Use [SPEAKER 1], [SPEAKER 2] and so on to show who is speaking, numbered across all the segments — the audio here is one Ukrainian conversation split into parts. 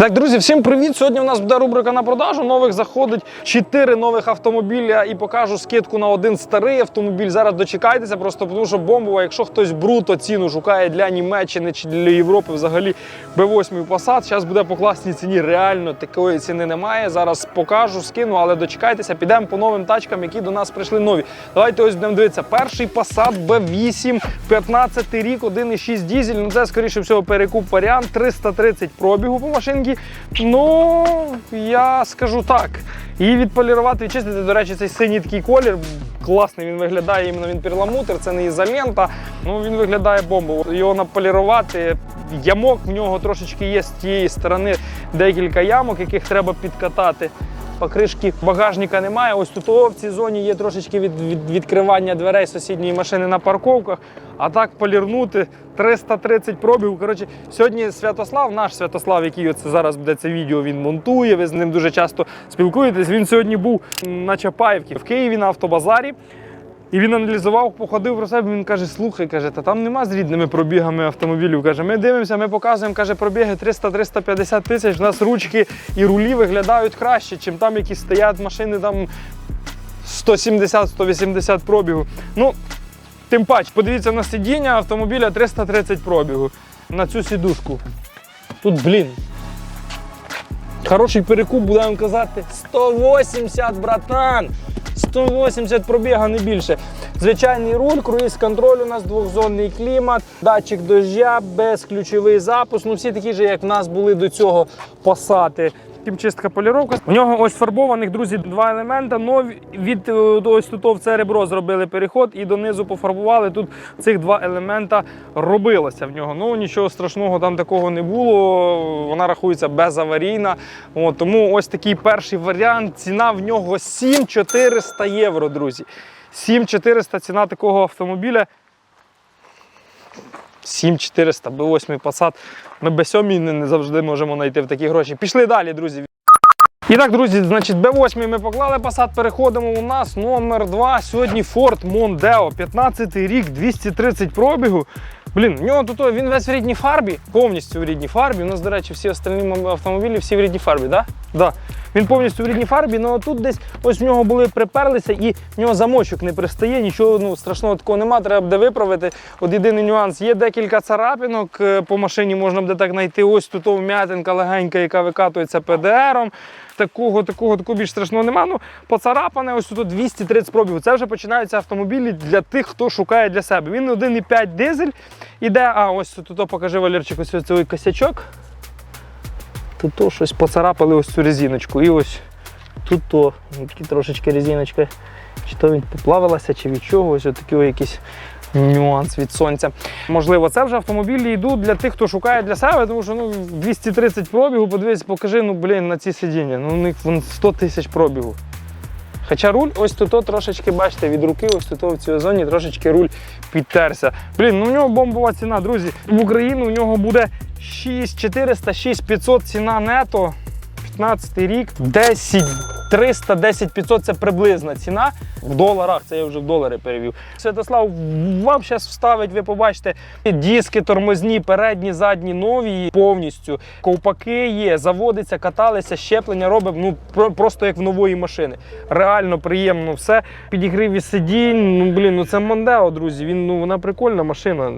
[SPEAKER 1] Так, друзі, всім привіт! Сьогодні у нас буде рубрика на продажу. Нових заходить 4 нових автомобіля і покажу скидку на один старий автомобіль. Зараз дочекайтеся, просто тому що бомбова, якщо хтось бруто ціну шукає для Німеччини чи для Європи, взагалі B8 Passat, зараз буде по класній ціні. Реально такої ціни немає. Зараз покажу, скину, але дочекайтеся, підемо по новим тачкам, які до нас прийшли нові. Давайте ось будемо дивитися. Перший Passat B8, 15 рік, 1,6 дізель. Ну це скоріше всього перекуп варіант, 330 пробігу по машинці. Ну, я скажу так. Її відполірувати, відчистити, до речі, цей синій такий колір. Класний він виглядає, іменно він перламутр, це не ізолента. Ну він виглядає бомбово. Його наполірувати. Ямок в нього трошечки є з тієї сторони декілька ямок, яких треба підкатати. Покришки багажника немає. Ось тут в цій зоні є трошечки від, від, відкривання дверей сусідньої машини на парковках. А так полірнути 330 пробігів. Коротше, сьогодні Святослав, наш Святослав, який оце зараз буде це відео, він монтує. Ви з ним дуже часто спілкуєтесь. Він сьогодні був на Чапаївці в Києві на автобазарі. І він аналізував, походив про себе. Він каже: слухай, каже, та там нема з рідними пробігами автомобілів. Каже, ми дивимося, ми показуємо, каже, пробіги 300-350 тисяч. У нас ручки і рулі виглядають краще, чим там, які стоять машини там 170-180 пробігу. Ну, тим паче, подивіться на сидіння автомобіля 330 пробігу. На цю сідушку. Тут, блін. Хороший перекуп, будемо казати, 180, братан! 180 пробіга, не більше. Звичайний руль, круїз контроль у нас двохзонний клімат, датчик дождя, безключовий запуск. Ну всі такі ж, як в нас були до цього посати. Хімчистка поліровка. У нього ось фарбованих, друзі, два елемента. Нові від е, ось тут в це ребро зробили переход і донизу пофарбували. Тут цих два елемента робилося в нього. Ну нічого страшного там такого не було. Вона рахується безаварійна. От, тому ось такий перший варіант. Ціна в нього 7400 євро, друзі. 7400 ціна такого автомобіля. 7400, B8 Passat. Ми B7 не, не завжди можемо знайти в такі гроші. Пішли далі, друзі. І так, друзі, значить, B8 ми поклали Passat, переходимо у нас номер 2. Сьогодні Ford Mondeo, 15 рік, 230 пробігу. Блін, в нього тут він весь в рідній фарбі, повністю в рідній фарбі. У нас, до речі, всі остальні автомобілі всі в рідній фарбі, так? Да? Да. Він повністю в рідній фарбі, але тут десь ось в нього були приперлися і в нього замочок не пристає, нічого ну, страшного такого нема, треба буде виправити. От єдиний нюанс, є декілька царапинок е, по машині, можна буде так знайти. Ось тут вм'ятинка легенька, яка викатується ПДРом. Такого, такого, такого більш страшного нема. Ну, поцарапане, ось тут 230 пробігу. Це вже починаються автомобілі для тих, хто шукає для себе. Він 1,5 дизель іде. А ось тут покажи Валерчик, ось цей косячок. Тут то щось поцарапали ось цю резиночку. І ось тут то такі трошечки резиночка. Чи то він поплавилася, чи від чого, ось такий якийсь нюанс від сонця. Можливо, це вже автомобілі йдуть для тих, хто шукає для себе, тому що ну, 230 пробігу, подивись, покажи, ну блін, на ці сидіння. Ну, у них 100 тисяч пробігу. Хоча руль ось тут трошечки, бачите, від руки, ось тут в цій зоні трошечки руль підтерся. Блін, ну в нього бомбова ціна, друзі. В Україну в нього буде 6400, 6500 ціна нето. 15 рік, 10 300, 10 500 це приблизна ціна. В доларах, це я вже в долари перевів. Святослав вам зараз вставить, ви побачите диски тормозні, передні, задні, нові повністю. Ковпаки є, заводиться, каталися, щеплення робимо ну, про- просто як в нової машини. Реально приємно все. Підігрів і сидінь. Ну блін, ну це Мондео, друзі. Він ну вона прикольна машина.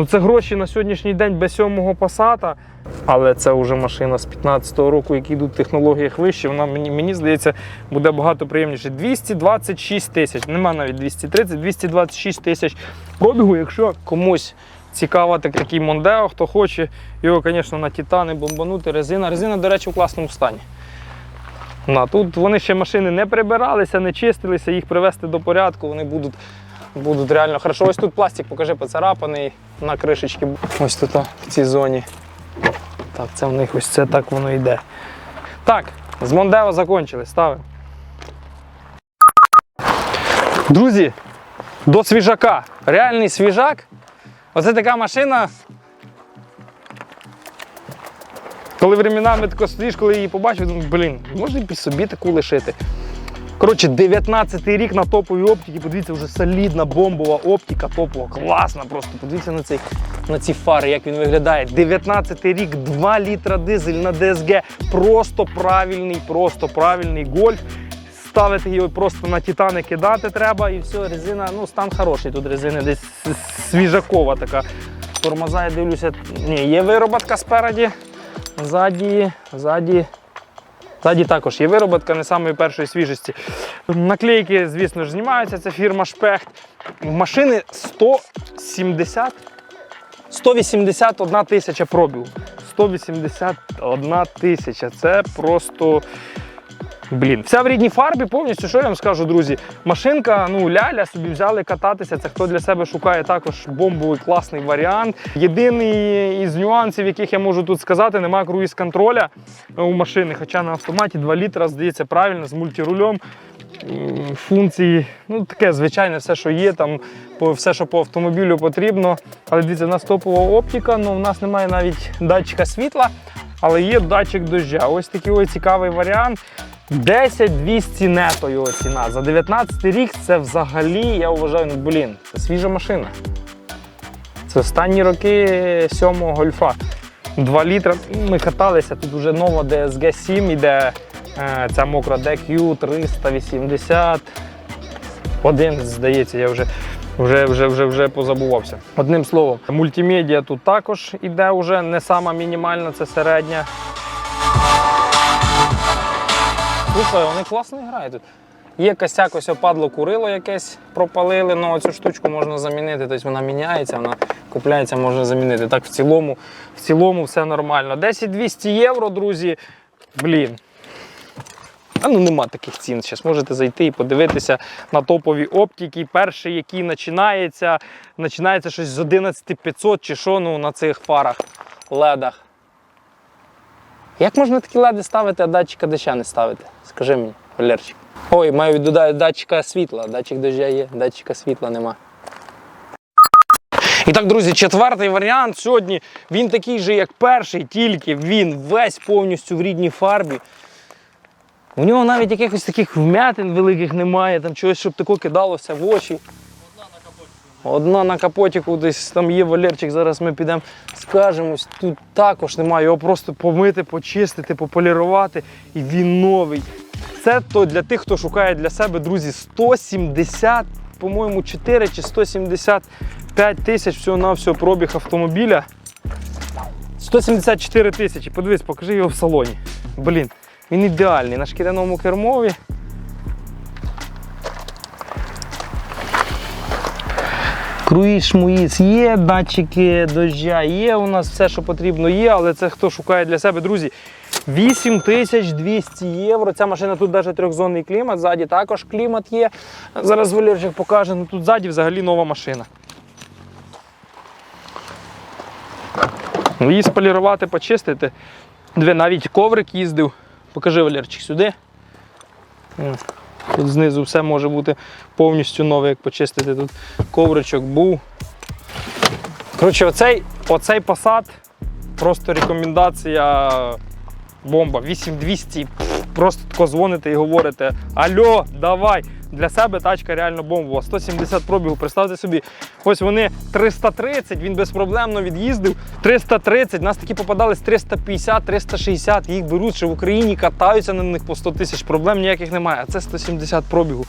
[SPEAKER 1] Ну це гроші на сьогоднішній день без сьомого пасата. Але це вже машина з 15-го року, які йдуть в технологіях вище. Вона мені, мені здається буде багато приємніше. 226 тисяч. Нема навіть 230, 226 тисяч пробігу. Якщо комусь цікаво так- такий Мондео, хто хоче його, звісно, на титани бомбанути. Резина. Резина, до речі, у класному стані. На, тут вони ще машини не прибиралися, не чистилися, їх привести до порядку, вони будуть, будуть реально хорошо. Ось тут пластик, покажи, поцарапаний на кришечці. Ось тут в цій зоні. Так, це в них ось це так воно йде. Так, з Мондео закончили, ставимо. Друзі, до свіжака. Реальний свіжак. Оце така машина. Коли временами тако стоїш, коли її побачив, думаю, блін, можна і собі таку лишити. Коротше, 19-й рік на топовій оптиці, подивіться, вже солідна бомбова оптика, топова, класна просто. Подивіться на цей на ці фари, як він виглядає. 19 рік, 2 літра дизель на ДСГ. Просто правильний, просто правильний гольф. Ставити його просто на титани кидати треба і все, резина, ну стан хороший. Тут резина десь свіжакова така. Тормоза, я дивлюся, ні, є вироботка спереді, ззаді, ззаді. Ззаді також є вироботка не самої першої свіжості. Наклейки, звісно ж, знімаються. Це фірма Шпехт. Машини 170 181 тисяча пробіл. 181 тисяча. Це просто. Блін, вся в рідній фарбі повністю, що я вам скажу, друзі. Машинка, ну, ляля собі взяли кататися. Це хто для себе шукає також бомбовий класний варіант. Єдиний із нюансів, яких я можу тут сказати, немає круїз контроля у машини. Хоча на автоматі 2 літра, здається, правильно, з мультирулем. Функції, ну таке звичайне, все, що є, там все, що по автомобілю потрібно. Але дивіться, в нас топова оптика, ну в нас немає навіть датчика світла, але є датчик дождя. Ось такий ось цікавий варіант. 10 200 нето його ціна. За 19 рік це взагалі, я вважаю, ну блін, це свіжа машина. Це останні роки сьомого гольфа. 2 літра. Ми каталися, тут вже нова DSG 7 іде. Е, Ця мокра DQ 380. Один, здається, я вже, вже, вже, вже, вже позабувався. Одним словом, мультимедіа тут також іде вже не сама мінімальна, це середня. Слухай, вони класно грають тут. Є косяк, ось опадло курило якесь, пропалили, але цю штучку можна замінити, тобто вона міняється, вона купляється, можна замінити. Так, в цілому, в цілому все нормально. 10-200 євро, друзі. Блін. А ну нема таких цін. Зараз можете зайти і подивитися на топові оптики. Перший, який починається, починається щось з 11500 чи що ну, на цих фарах, ледах. Як можна такі леди ставити, а датчика доща не ставити? Скажи мені, Валерчик. Ой, маю додати датчика світла. Датчик дождя є, датчика світла нема. І так, друзі, четвертий варіант сьогодні. Він такий же, як перший, тільки він весь повністю в рідній фарбі. У нього навіть якихось таких вмятин великих немає, там чогось, щоб тако кидалося в очі. Одна на капотіку десь там є Валерчик, зараз ми підемо скажемось. Тут також немає. Його просто помити, почистити, пополірувати. І він новий. Це то для тих, хто шукає для себе, друзі, 170, по-моєму, 4 чи 175 тисяч всього на всього пробіг автомобіля. 174 тисячі. Подивись, покажи його в салоні. Блін, він ідеальний на шкіряному кермові. Круїз шмуїз є, датчики дождя є, у нас все, що потрібно є, але це хто шукає для себе, друзі. 8200 євро. Ця машина тут навіть трьохзонний клімат, ззаді також клімат є. Зараз Валерчик покаже, ну тут ззаді взагалі нова машина. Ну, Її сполірувати, почистити. Дві навіть коврик їздив. Покажи Валерчик сюди. Тут знизу все може бути повністю нове, як почистити. Тут ковричок був. Коротше, оцей, оцей посад просто рекомендація бомба. 8200. Просто тако дзвоните і говорите: Альо, давай! Для себе тачка реально бомбова. 170 пробігу. Представте собі, ось вони 330, він безпроблемно від'їздив. 330, нас такі попадались 350, 360. Їх беруть, що в Україні катаються на них по 100 тисяч. Проблем ніяких немає. А це 170 пробігу.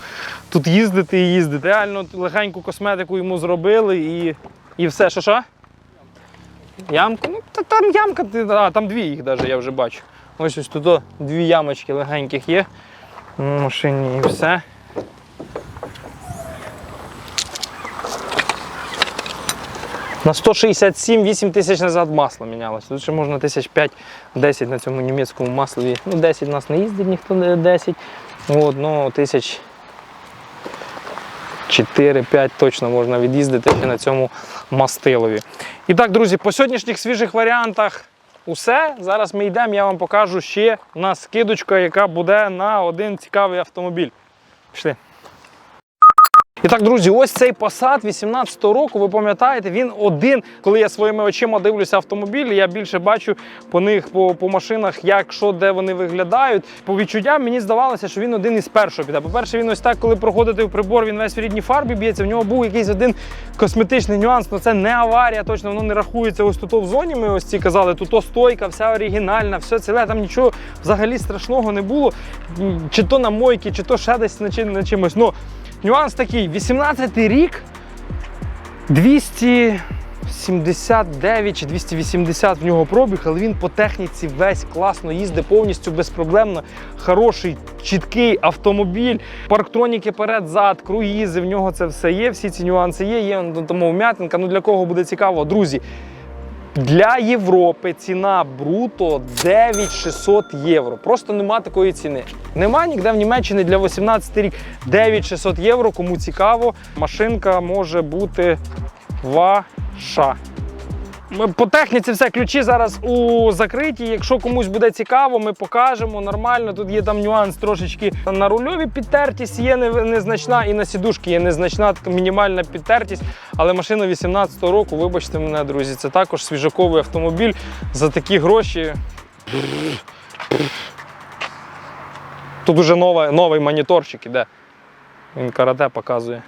[SPEAKER 1] Тут їздити і їздити. Реально легеньку косметику йому зробили і, і все. Що що? Ямку? Ну, та там ямка, а, там дві їх навіть, я вже бачу. Ось ось тут о, дві ямочки легеньких є в машині і все. На 167 8 тисяч назад масло мінялося. Тут ще можна тисяч 5-10 на цьому німецькому маслові. Ну, 10 у нас не їздить, ніхто не 10. От, ну, тисяч 4-5 точно можна від'їздити ще на цьому мастилові. І так, друзі, по сьогоднішніх свіжих варіантах усе. Зараз ми йдемо, я вам покажу ще на скидочка, яка буде на один цікавий автомобіль. Пішли. І так, друзі, ось цей Passat 18-го року, ви пам'ятаєте, він один. Коли я своїми очима дивлюся автомобілі, я більше бачу по них, по, по машинах, як що, де вони виглядають. По відчуттям мені здавалося, що він один із першого піде. По-перше, він ось так, коли проходите в прибор, він весь в рідній фарбі б'ється. В нього був якийсь один косметичний нюанс. Ну це не аварія, точно воно не рахується. Ось тут в зоні. Ми ось ці казали, тут стойка, вся оригінальна, все ціле. Там нічого взагалі страшного не було. Чи то на мойки, чи то ще десь на чимось. Ну, Нюанс такий: 18-й рік 279 чи 280 в нього пробіг, але він по техніці весь класно їздить, повністю безпроблемно. Хороший, чіткий автомобіль, парктроніки перед-зад, круїзи, в нього це все є. Всі ці нюанси є. Є ну, тому вм'ятинка. Ну для кого буде цікаво, друзі. Для Європи ціна бруто 9600 євро. Просто нема такої ціни. Нема ніде в Німеччині для 18 рік 9600 євро. Кому цікаво, машинка може бути ваша. По техніці все ключі зараз у закритті. Якщо комусь буде цікаво, ми покажемо нормально. Тут є там нюанс трошечки на рульові підтертість є незначна, і на сідушки є незначна мінімальна підтертість. Але машина 18-го року, вибачте мене, друзі, це також свіжаковий автомобіль за такі гроші. Тут уже нова, новий моніторчик іде. Він карате показує.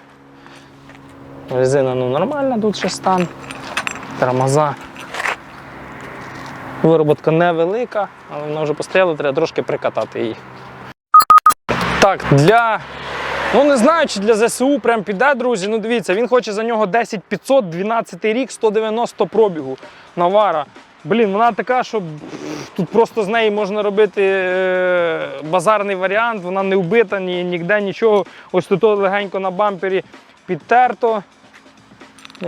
[SPEAKER 1] Резина ну нормальна, тут ще стан. Тормоза. Вироботка невелика, але вона вже постояла, треба трошки прикатати її. Так, для. Ну не знаю, чи для ЗСУ прям піде, друзі. Ну дивіться, він хоче за нього 10 500, 12 рік, 190 пробігу. Навара. Блін, вона така, що тут просто з неї можна робити е, базарний варіант, вона не вбита, ні, ніде нічого. Ось тут легенько на бампері підтерто.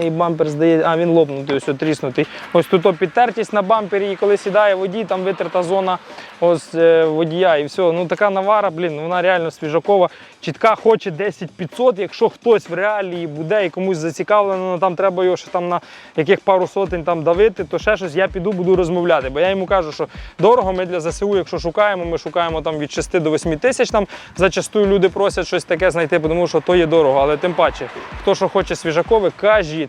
[SPEAKER 1] І бампер здається, а він лопнутий, ось тріснутий. Ось тут підтертість на бампері, і коли сідає водій, там витерта зона ось е, водія і все. Ну така навара, блін, вона реально свіжакова. Чітка хоче 10 500, якщо хтось в реалії буде і комусь зацікавлено, ну, там треба його ще там на яких пару сотень там давити, то ще щось я піду, буду розмовляти. Бо я йому кажу, що дорого ми для ЗСУ, якщо шукаємо, ми шукаємо там від 6 до 8 тисяч. Там зачастую люди просять щось таке знайти, тому що то є дорого. Але тим паче, хто що хоче свіжакове, кажіть.